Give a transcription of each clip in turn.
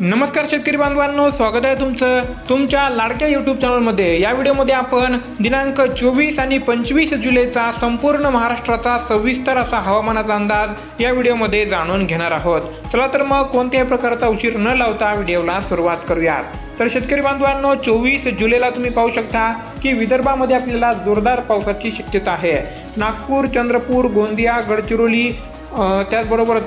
नमस्कार शेतकरी बांधवांनो स्वागत आहे तुमचं तुमच्या लाडक्या यूट्यूब चॅनलमध्ये या व्हिडिओमध्ये आपण दिनांक चोवीस आणि पंचवीस जुलैचा संपूर्ण महाराष्ट्राचा सविस्तर असा हवामानाचा अंदाज या व्हिडिओमध्ये जाणून घेणार आहोत. चला तर मग कोणत्याही प्रकारचा उशीर न लावता व्हिडिओला सुरुवात करूयात. तर शेतकरी बांधवांनो चोवीस जुलैला तुम्ही पाहू शकता की विदर्भामध्ये आपल्याला जोरदार पावसाची शक्यता आहे. नागपूर चंद्रपूर गोंदिया गडचिरोली त्याचबरोबर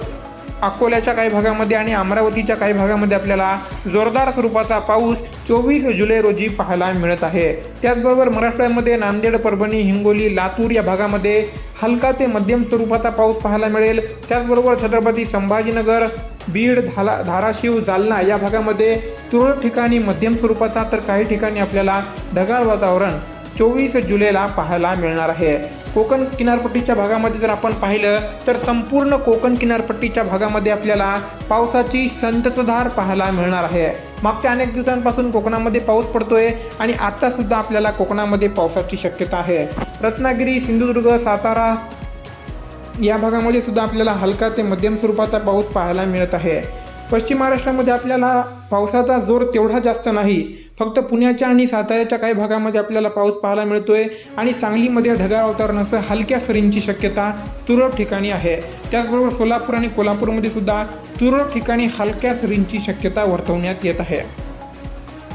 अकोल्याच्या काही भागामध्ये आणि अमरावतीच्या काही भागामध्ये आपल्याला जोरदार स्वरूपाचा पाऊस चोवीस जुलै रोजी पाहायला मिळत आहे. त्याचबरोबर महाराष्ट्रामध्ये नांदेड परभणी हिंगोली लातूर या भागामध्ये हलका ते मध्यम स्वरूपाचा पाऊस पाहायला मिळेल. त्याचबरोबर छत्रपती संभाजीनगर बीड धाला धाराशिव जालना या भागामध्ये तुरळक ठिकाणी मध्यम स्वरूपाचा तर काही ठिकाणी आपल्याला ढगाळ वातावरण चोवीस जुलैला पाहायला मिळणार आहे. कोकण किनारपट्टीच्या भागामध्ये जर आपण पाहिलं तर संपूर्ण कोकण किनारपट्टीच्या भागामध्ये आपल्याला पावसाची संततधार पाहायला मिळणार आहे. मागच्या अनेक दिवसांपासून कोकणामध्ये पाऊस पडतोय आणि आत्तासुद्धा आपल्याला कोकणामध्ये पावसाची शक्यता आहे. रत्नागिरी सिंधुदुर्ग सातारा या भागामध्ये सुद्धा आपल्याला हलका ते मध्यम स्वरूपाचा पाऊस पाहायला मिळत आहे. पश्चिम महाराष्ट्रामध्ये आपल्याला पावसाचा जोर तेवढा जास्त नाही. फक्त पुण्याच्या आणि साताऱ्याच्या काही भागामध्ये आपल्याला पाऊस पाहायला मिळतो आहे आणि सांगलीमध्ये ढगाळ वातावरणासह हलक्या सरींची शक्यता तुरळक ठिकाणी आहे. त्याचबरोबर सोलापूर आणि कोल्हापूरमध्ये सुद्धा तुरळक ठिकाणी हलक्या सरींची शक्यता वर्तवण्यात येत आहे.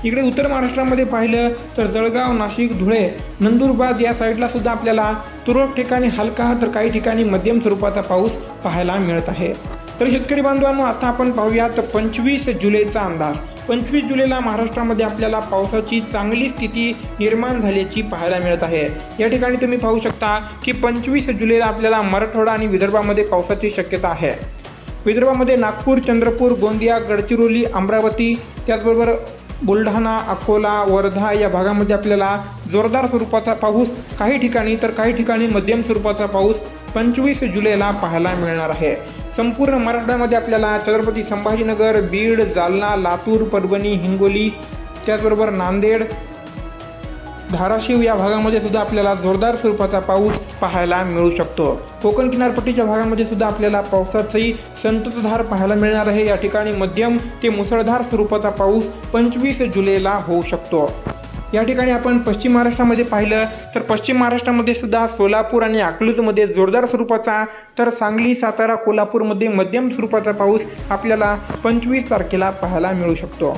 इकडे उत्तर महाराष्ट्रामध्ये पाहिलं तर जळगाव नाशिक धुळे नंदुरबार या साईडला सुद्धा आपल्याला तुरळक ठिकाणी हलका तर काही ठिकाणी मध्यम स्वरूपाचा पाऊस पाहायला मिळत आहे. तर शेतकरी बांधवांनो आता आपण पाहूयात पंचवीस जुलैचा अंदाज. पंचवीस जुलैला महाराष्ट्रामध्ये आपल्याला पावसाची चांगली स्थिती निर्माण झाल्याची पाहायला मिळत आहे. या ठिकाणी तुम्ही पाहू शकता की पंचवीस जुलैला आपल्याला मराठवाडा आणि विदर्भामध्ये पावसाची शक्यता आहे. विदर्भामध्ये नागपूर चंद्रपूर गोंदिया गडचिरोली अमरावती त्याचबरोबर बुलढाणा अकोला वर्धा या भागामध्ये आपल्याला जोरदार स्वरूपाचा पाऊस काही ठिकाणी तर काही ठिकाणी मध्यम स्वरूपाचा पाऊस पंचवीस जुलैला पाहायला मिळणार आहे. संपूर्ण मराठवाड्यामध्ये आपल्याला छत्रपती संभाजीनगर बीड जालना लातूर परभणी हिंगोली त्याचबरोबर नांदेड धाराशिव या भागामध्ये सुद्धा आपल्याला जोरदार स्वरूपाचा पाऊस पाहायला मिळू शकतो. कोकण किनारपट्टीच्या भागामध्ये सुद्धा आपल्याला पावसाची संततधार पाहायला मिळणार आहे. या ठिकाणी मध्यम ते मुसळधार स्वरूपाचा पाऊस पंचवीस जुलैला होऊ शकतो. या ठिकाणी आपण पश्चिम महाराष्ट्रामध्ये पाहिलं तर पश्चिम महाराष्ट्रामध्ये सुद्धा सोलापूर आणि अकलूजमध्ये जोरदार स्वरूपाचा तर सांगली सातारा कोल्हापूरमध्ये मध्यम स्वरूपाचा पाऊस आपल्याला पंचवीस तारखेला पाहायला मिळू शकतो.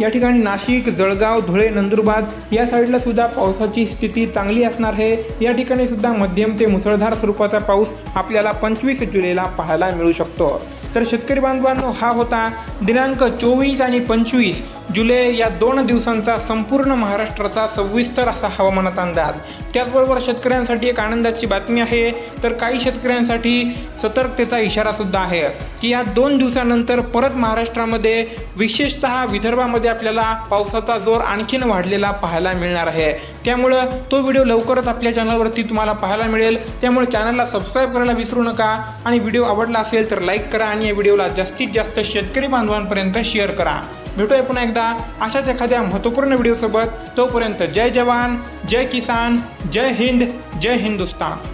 या ठिकाणी नाशिक जळगाव धुळे नंदुरबार या साईडला सुद्धा पावसाची स्थिती चांगली असणार आहे. या ठिकाणी सुद्धा मध्यम ते मुसळधार स्वरूपाचा पाऊस आपल्याला पंचवीस जुलैला पाहायला मिळू शकतो. तर शेतकरी बांधवांनो हा होता दिनांक चोवीस आणि पंचवीस जुलै या दोन दिवसांचा संपूर्ण महाराष्ट्राचा सविस्तर असा हवामानाचा अंदाज. त्याचबरोबर शेतकऱ्यांसाठी एक आनंदाची बातमी आहे. तर काही शेतकऱ्यांसाठी सतर्कतेचा इशारा सुद्धा आहे. की या दोन दिवसानंतर परत महाराष्ट्रामध्ये विशेषतः विदर्भामध्ये आपल्याला पावसाचा जोर आणखीन वाढलेला पाहायला मिळणार आहे. त्यामुळं तो व्हिडिओ लवकरच आपल्या चॅनलवरती तुम्हाला पाहायला मिळेल. त्यामुळे चॅनलला सबस्क्राईब करायला विसरू नका. आणि व्हिडिओ आवडला असेल तर लाईक करा आणि या व्हिडिओला जास्तीत जास्त शेतकरी बांधवांपर्यंत शेअर करा. भेटूया पुन्हा एकदा. अशाच एखाद्या महत्त्वपूर्ण व्हिडिओसोबत तोपर्यंत जय जवान जय किसान जय हिंद जय हिंदुस्तान.